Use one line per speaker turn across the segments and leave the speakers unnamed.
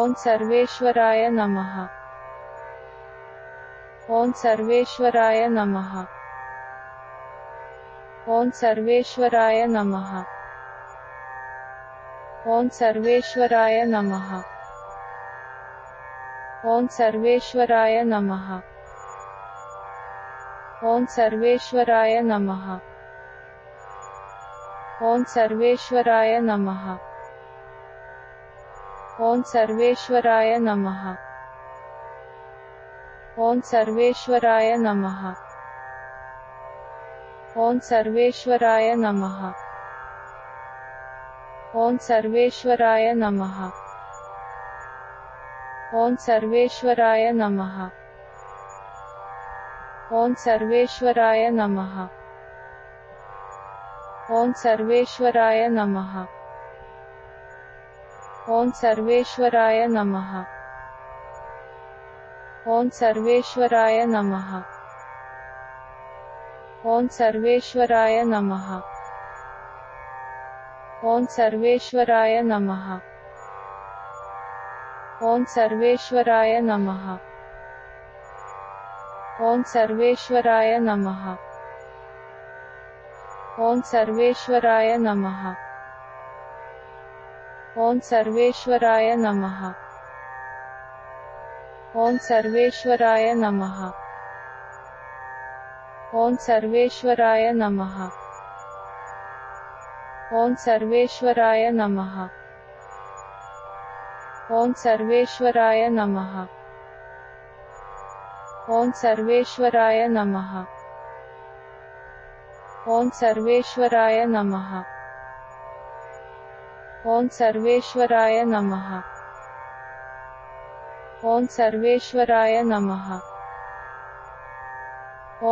ॐ सर्वेश्वराय नमः ॐ सर्वेश्वराय नमः ॐ सर्वेश्वराय नमः ॐ सर्वेश्वराय नमः ॐ सर्वेश्वराय नमः ॐ सर्वेश्वराय नमः ॐ सर्वेश्वराय नमः ॐ सर्वेश्वराय नमः। ॐ सर्वेश्वराय नमः। ॐ सर्वेश्वराय नमः। ॐ सर्वेश्वराय नमः। ॐ सर्वेश्वराय नमः। ॐ सर्वेश्वराय नमः। ॐ सर्वेश्वराय नमः ॐ सर्वेश्वराय नमः। ॐ सर्वेश्वराय नमः। ॐ सर्वेश्वराय नमः। ॐ सर्वेश्वराय नमः। ॐ सर्वेश्वराय नमः। ॐ सर्वेश्वराय नमः। ॐ सर्वेश्वराय नमः ॐ सर्वेश्वराय नमः। ॐ सर्वेश्वराय नमः। ॐ सर्वेश्वराय नमः। ॐ सर्वेश्वराय नमः। ॐ सर्वेश्वराय नमः। ॐ सर्वेश्वराय नमः। ॐ सर्वेश्वराय नमः ॐ सर्वेश्वराय नमः ॐ सर्वेश्वराय नमः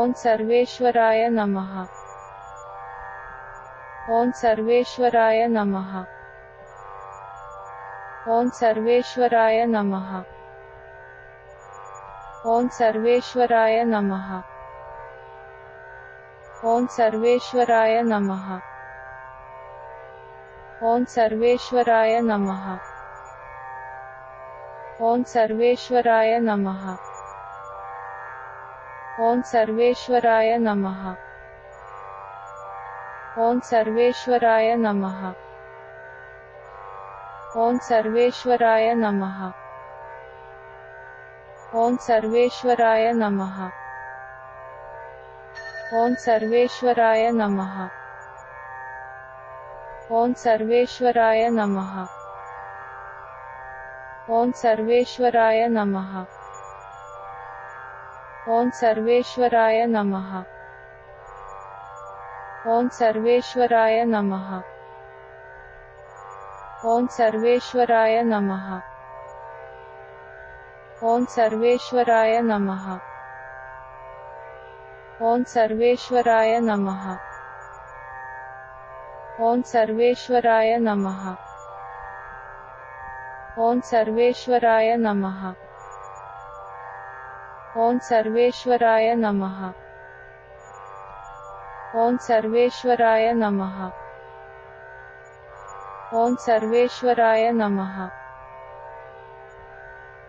ॐ सर्वेश्वराय नमः ॐ सर्वेश्वराय नमः ॐ सर्वेश्वराय नमः ॐ सर्वेश्वराय नमः ॐ सर्वेश्वराय नमः ॐ सर्वेश्वराय नमः ॐ सर्वेश्वराय नमः ॐ सर्वेश्वराय नमः ॐ सर्वेश्वराय नमः ॐ सर्वेश्वराय नमः ॐ सर्वेश्वराय नमः ॐ सर्वेश्वराय नमः ॐ सर्वेश्वराय नमः ॐ सर्वेश्वराय नमः ॐ सर्वेश्वराय नमः ॐ सर्वेश्वराय नमः ॐ सर्वेश्वराय नमः ॐ सर्वेश्वराय नमः ॐ सर्वेश्वराय नमः ॐ सर्वेश्वराय नमः। ॐ सर्वेश्वराय नमः। ॐ सर्वेश्वराय नमः। ॐ सर्वेश्वराय नमः। ॐ सर्वेश्वराय नमः।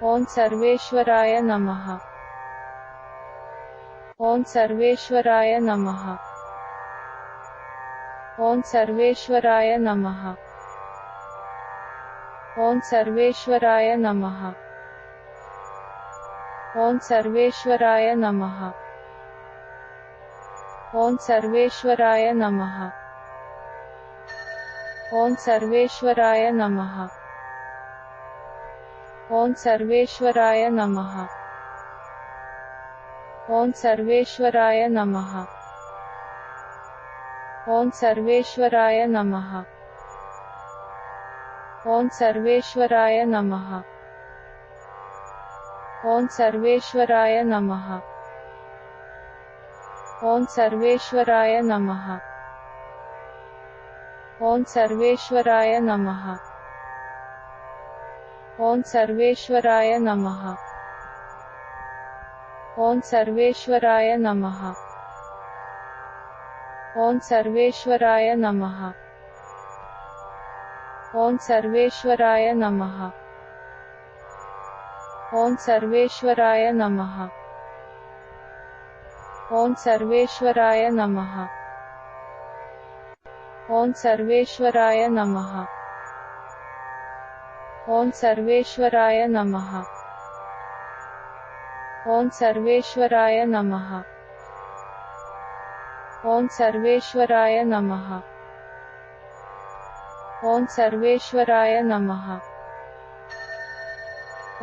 ॐ सर्वेश्वराय नमः। ॐ सर्वेश्वराय नमः। ॐ सर्वेश्वराय नमः। ॐ सर्वेश्वराय नमः। ॐ सर्वेश्वराय नमः। ॐ सर्वेश्वराय नमः। ॐ सर्वेश्वराय नमः। ॐ सर्वेश्वराय नमः। ॐ सर्वेश्वराय नमः ॐ सर्वेश्वराय नमः ॐ सर्वेश्वराय नमः ॐ सर्वेश्वराय नमः ॐ सर्वेश्वराय नमः ॐ सर्वेश्वराय नमः ॐ सर्वेश्वराय नमः ॐ सर्वेश्वराय नमः ॐ सर्वेश्वराय नमः। ॐ सर्वेश्वराय नमः। ॐ सर्वेश्वराय नमः। ॐ सर्वेश्वराय नमः। ॐ सर्वेश्वराय नमः। ॐ सर्वेश्वराय नमः। ॐ सर्वेश्वराय नमः। ॐ सर्वेश्वराय नमः ॐ सर्वेश्वराय नमः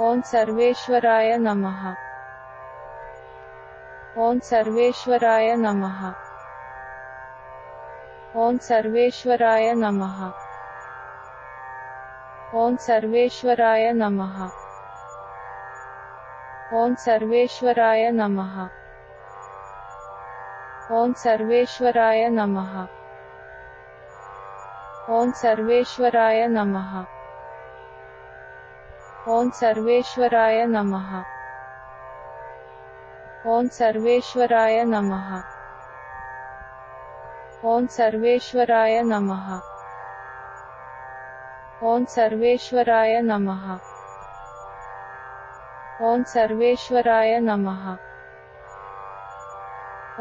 ॐ सर्वेश्वराय नमः ॐ सर्वेश्वराय नमः ॐ सर्वेश्वराय नमः ॐ सर्वेश्वराय नमः ॐ सर्वेश्वराय नमः ॐ सर्वेश्वराय नमः ॐ सर्वेश्वराय नमः ॐ सर्वेश्वराय नमः ॐ सर्वेश्वराय नमः ॐ सर्वेश्वराय नमः ॐ सर्वेश्वराय नमः ॐ सर्वेश्वराय नमः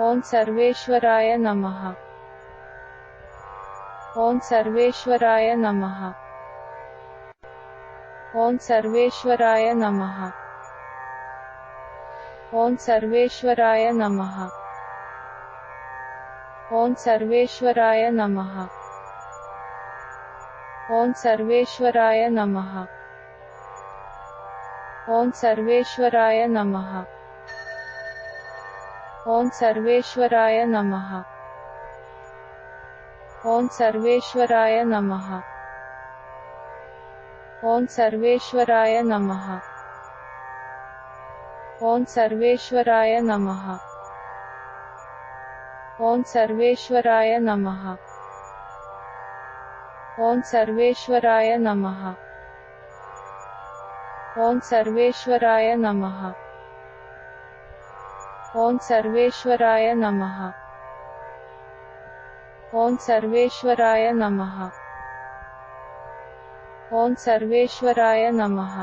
ॐ सर्वेश्वराय नमः ॐ सर्वेश्वराय नमः ॐ सर्वेश्वराय नमः ॐ सर्वेश्वराय नमः ॐ सर्वेश्वराय नमः ॐ सर्वेश्वराय नमः ॐ सर्वेश्वराय नमः ॐ सर्वेश्वराय नमः। ॐ सर्वेश्वराय नमः। ॐ सर्वेश्वराय नमः। ॐ सर्वेश्वराय नमः। ॐ सर्वेश्वराय नमः। ॐ सर्वेश्वराय नमः। ॐ सर्वेश्वराय नमः ॐ सर्वेश्वराय नमः ॐ सर्वेश्वराय नमः ॐ सर्वेश्वराय नमः